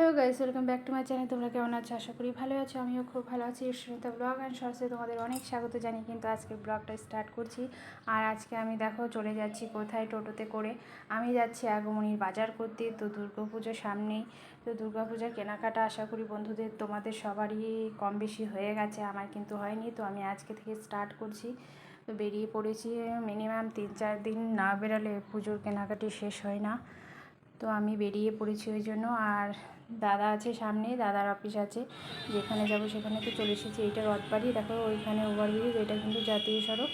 Hello guys, welcome back to my channel. তোমরা কেমন আছো? আশা করি ভালো আছো। আমিও খুব ভালো আছি। সুনিতা ব্লগ অ্যান্ড শর্টসে তোমাদের অনেক স্বাগত জানি কিন্তু আজকে ব্লগটা স্টার্ট করছি। আর আজকে আমি দেখো, চলে যাচ্ছি কোথায় টোটোতে করে। আমি যাচ্ছি আগমনির বাজার করতে, তো দুর্গাপুজোর সামনেই। তো দুর্গাপূজার কেনাকাটা আশা করি বন্ধুদের, তোমাদের সবারই কম বেশি হয়ে গেছে। আমার কিন্তু হয়নি, তো আমি আজকে থেকে স্টার্ট করছি। তো বেরিয়ে পড়েছি মিনিমাম তিন চার দিন না বেরালে পুজোর কেনাকাটি শেষ হয় না। তো আমি বেরিয়ে পড়েছি ওই জন্য। আর দাদা আছে সামনে দাদার অফিস আছে। যেখানে যাব সেখানে তো চলে এসেছি, এইটা রথবাড়ি। দেখো, ওইখানে ওভারব্রিজ এটা কিন্তু জাতীয় সড়ক।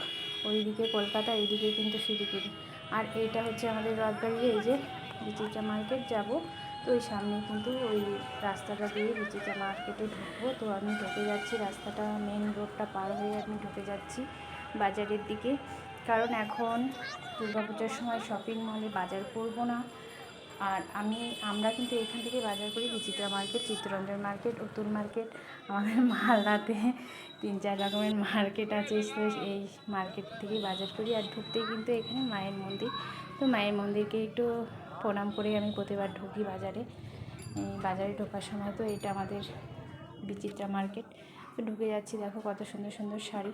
ওইদিকে কলকাতা, এইদিকে কিন্তু শিলিগুড়ি। আর এইটা হচ্ছে আমাদের রথবাড়ি, এই যে বিচিত্রা মার্কেট যাব। তো ওই সামনে কিন্তু ওই রাস্তাটা দিয়ে বিচিত্রা মার্কেটে ঢুকবো। তো আমি ঢুকে যাচ্ছি, রাস্তাটা মেন রোডটা পার হয়ে আমি ঢুকে যাচ্ছি বাজারের দিকে। কারণ এখন দুর্গাপূজার সময় শপিং মলে বাজার করব না। আর আমি, আমরা কিন্তু এখান থেকে বাজার করি Bichitra market, Chittaranjan market Atul market, আমাদের মালদাতে তিন চার রকমের মার্কেট আছে। এই মার্কেট থেকেই বাজার করি আর ঢুকতেই কিন্তু এখানে মায়ের মন্দির। তো মায়ের মন্দিরকে একটু প্রণাম করে আমি প্রতিবার ঢুকি বাজারে। বাজারে ঢোকার সময় তো এটা আমাদের বিচিত্রা মার্কেট। তো ঢুকে যাচ্ছি, দেখো কত সুন্দর সুন্দর শাড়ি।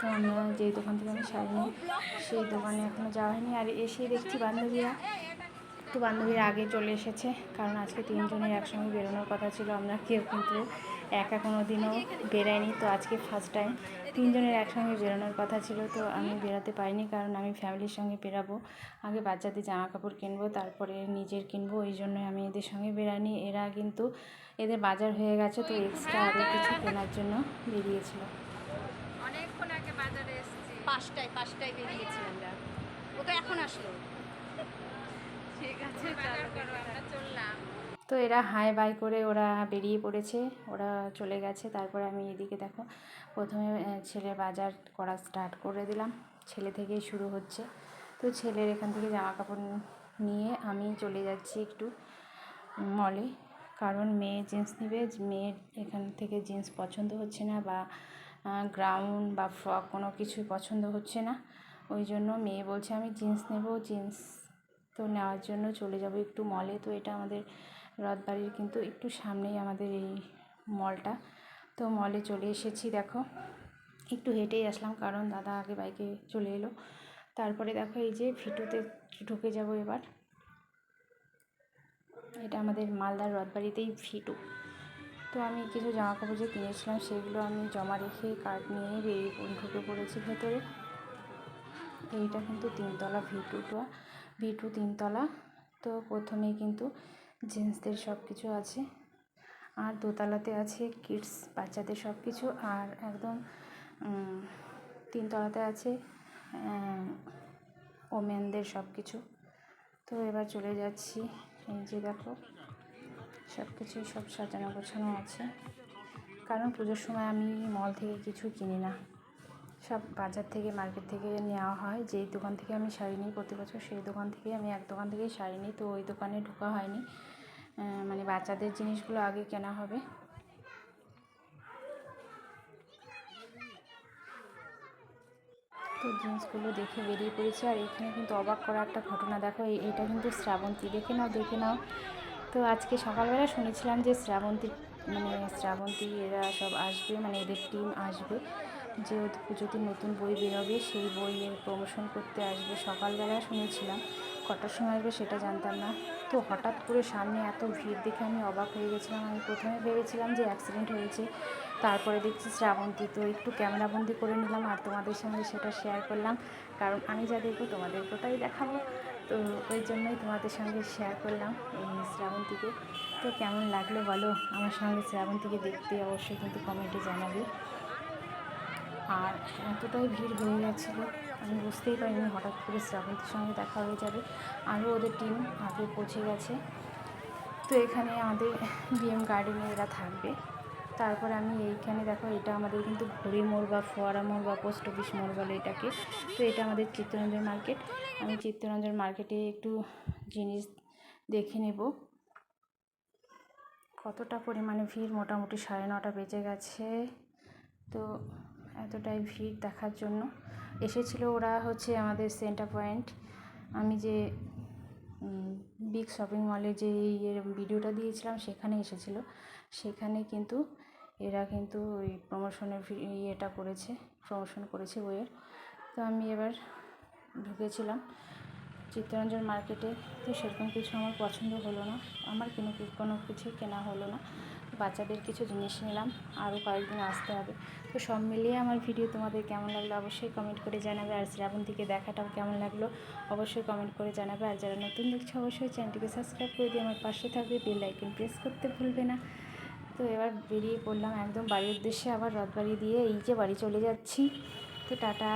তো আমরা যেই দোকান থেকে আমি শাড়ি নিই, সেই দোকানে এখনও যাওয়া হয়নি। আর এসে দেখছি বান্ধবীরা। একটু বান্ধবীর আগে চলে এসেছে, কারণ আজকে তিনজনের একসঙ্গে বেরোনোর কথা ছিল, আমরা কেউ কিন্তু একা কোনো দিনও বেরাইনি তো আজকে ফার্স্ট টাইম তিনজনের একসঙ্গে বেরোনোর কথা ছিল, তো আমি বেরোতে পারিনি কারণ আমি ফ্যামিলির সঙ্গে বেরাবো। আগে বাচ্চাদের জামা কাপড় কিনবো, তারপরে নিজের কিনবো ওই জন্যই আমি এদের সঙ্গে বেরাইনি এরা কিন্তু এদের বাজার হয়ে গেছে, তো এক্সট্রা আরও কিছু কেনার জন্য বেরিয়েছিল। অনেকক্ষণ আগে বাজারে এসেছি। পাঁচটায় পাঁচটায় বেরিয়েছি আমরা। ওকে এখন আসলো। ঠিক আছে বাজার করো আমরা চললাম। তো এরা হাই বাই করে ওরা বেরিয়ে পড়েছে ওরা চলে গেছে। তারপরে আমি এদিকে দেখো প্রথমে ছেলে বাজার করা স্টার্ট করে দিলাম। ছেলে থেকেই শুরু হচ্ছে। তো ছেলের এখান থেকে জামা কাপড় নিয়ে আমি চলে যাচ্ছি একটু মলে কারণ মেয়ে জিন্স নেবে মেয়ের এখান থেকে জিন্স পছন্দ হচ্ছে না বা গ্রাউন্ড বা ফ্রক কোনো কিছুই পছন্দ হচ্ছে না। ওই জন্য মেয়ে বলছে আমি জিন্স নেব জিন্স তো নেওয়ার জন্য চলে যাব একটু মলে তো এটা আমাদের রথবাড়ির কিন্তু একটু সামনেই আমাদের এই মলটা তো মলে চলে এসেছি, দেখো। একটু হেঁটেই আসলাম, কারণ দাদা আগে বাইকে চলে এলো। তারপরে দেখো এই যে ফিটুতে ঢুকে যাব এবার। এটা আমাদের মালদার রথবাড়িতেই ফিটু তো আমি কিছু জামা কাপড় যে কিনেছিলাম, সেগুলো আমি জমা রেখে কার্ড নিয়ে বেরিয়ে ঢুকে পড়েছি ভেতরে। এইটা কিন্তু তিনতলা ভিটুটা ভিটু তিনতলা। তো প্রথমেই কিন্তু জেন্টসদের সব কিছু আছে। আর দোতলাতে আছে কিডস, বাচ্চাদের সব কিছু আর একদম তিনতলাতে আছে ওমেনদের সব কিছু তো এবার চলে যাচ্ছি। এই যে দেখো সব কিছুই সব সাজানো গোছানো আছে। কারণ পুজোর সময় আমি মল থেকে কিছু কিনি না। সব বাজার থেকে, মার্কেট থেকে নেওয়া হয়। যেই দোকান থেকে আমি শাড়ি নিই প্রতি বছর, সেই দোকান থেকে আমি এক দোকান থেকেই শাড়ি নিই। তো ওই দোকানে ঢোকা হয়নি। মানে বাচ্চাদের জিনিসগুলো আগে কেনা হবে। তো জিন্সগুলো দেখে বেরিয়ে পড়েছে। আর এখানে কিন্তু অবাক করা একটা ঘটনা। দেখো এইটা কিন্তু শ্রাবন্তী। দেখে নাও দেখে নাও। তো আজকে সকালবেলা শুনেছিলাম যে শ্রাবন্তী মানে শ্রাবন্তী এরা সব আসবে মানে এদের টিম আসবে। যে পুজোতে নতুন বই বেরোবে, সেই বইয়ের প্রমোশন করতে আসবে। সকালবেলা শুনেছিলাম, কটার সময় আসবে সেটা জানতাম না। তো হঠাৎ করে সামনে এত ভিড় দেখে আমি অবাক হয়ে গেছিলাম। আমি প্রথমে ভেবেছিলাম যে অ্যাক্সিডেন্ট হয়েছে। তারপরে দেখছি শ্রাবন্তী। তো একটু ক্যামেরাবন্দি করে নিলাম আর তোমাদের সঙ্গে সেটা শেয়ার করলাম। কারণ আমি যা দেখব তোমাদেরকে তাই দেখাবো। তো ওই জন্যই তোমাদের সঙ্গে শেয়ার করলাম এই শ্রাবন্তীকে। তো কেমন লাগল বলো? আমার সঙ্গে শ্রাবন্তীকে দেখতে অবশ্যই কিন্তু কমেন্টে জানাবে। আর এতটাই ভিড় হয়ে গেছিল, আমি বুঝতেই পারিনি হঠাৎ করে শ্রাবন্তীর সঙ্গে দেখা হয়ে যাবে। আরও ওদের টিম আগে পৌঁছে গেছে। তো এখানে আমাদের বিএম গার্ডেনে এরা থাকবে। তারপর আমি এইখানে দেখো, এটা আমাদের কিন্তু ঘড়ি মোড় বা ফোয়ারা মোড় বা পোস্ট অফিস মোড় বলে এটাকে। তো এটা আমাদের চিত্তরঞ্জন মার্কেট আমি চিত্তরঞ্জন মার্কেটে একটু জিনিস দেখে নেব। কতটা পরিমাণে ভিড়? মোটামুটি সাড়ে নটা বেজে গেছে। তো এতটাই ভিড় দেখার জন্য। এসেছিল ওরা হচ্ছে আমাদের সেন্টার পয়েন্ট আমি যে বিগ শপিং মলে যে ইয়ের ভিডিওটা দিয়েছিলাম, সেখানে এসেছিল। সেখানে কিন্তু এরা কিন্তু ওই প্রমোশনের ইয়েটা করেছে প্রমোশন করেছে বইয়ের তো আমি এবার ঢুকেছিলাম চিত্তরঞ্জন মার্কেটে তো সেরকম কিছু আমার পছন্দ হলো না। আমার কোনো কোনো কিছু কেনা হলো না। বাচ্চাদের কিছু জিনিস নিলাম, আরও কয়েকদিন আসতে হবে। তো সব মিলিয়ে আমার ভিডিও তোমাদের কেমন লাগল অবশ্যই কমেন্ট করে জানাবে, আর শ্রাবন্তীকে দেখাটাও কেমন লাগল অবশ্যই কমেন্ট করে জানাবে, আর যারা নতুন দেখছ অবশ্যই চ্যানেলটিকে সাবস্ক্রাইব করে দিয়ে আমার পাশে থাকবে বেল আইকন প্রেস করতে ভুলবে না। তো এবার বেরিয়ে পড়লাম একদম বাড়ির উদ্দেশ্যে, আবার রথ বাড়ি দিয়ে এই যে বাড়ি চলে যাচ্ছি। তো টাটা।